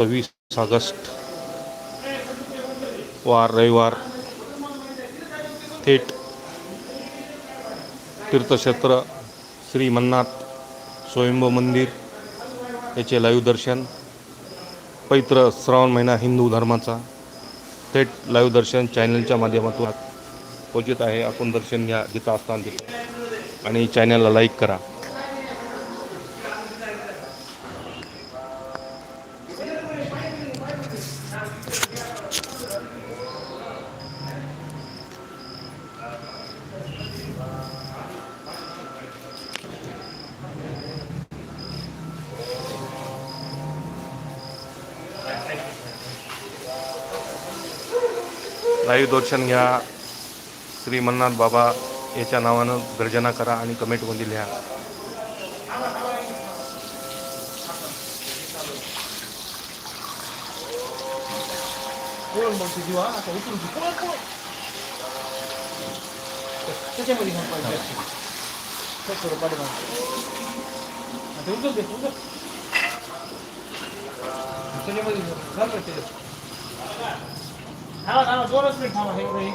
सव्वीस ऑगस्ट. वार रविवार. थेट तीर्थक्षेत्र श्री मन्नाथ स्वयंभ मंदिर याचे लाईव्ह दर्शन. पवित्र श्रावण महिना हिंदू धर्माचा. थेट लाईव्ह दर्शन चॅनलच्या माध्यमातून पोचित आहे. आपण दर्शन घ्या जिथं असताना आणि चॅनलला लाईक करा. लाईव्ह दर्शन घ्या. श्री मन्नाथ बाबा याच्या नावानं गर्जना करा आणि कमेंटमध्ये लिहा. कोण मग तुझी वा आता उतरून तू कोण त्याच्यामध्ये ખાવા ખાવા ચોરસ નહીં ખાવા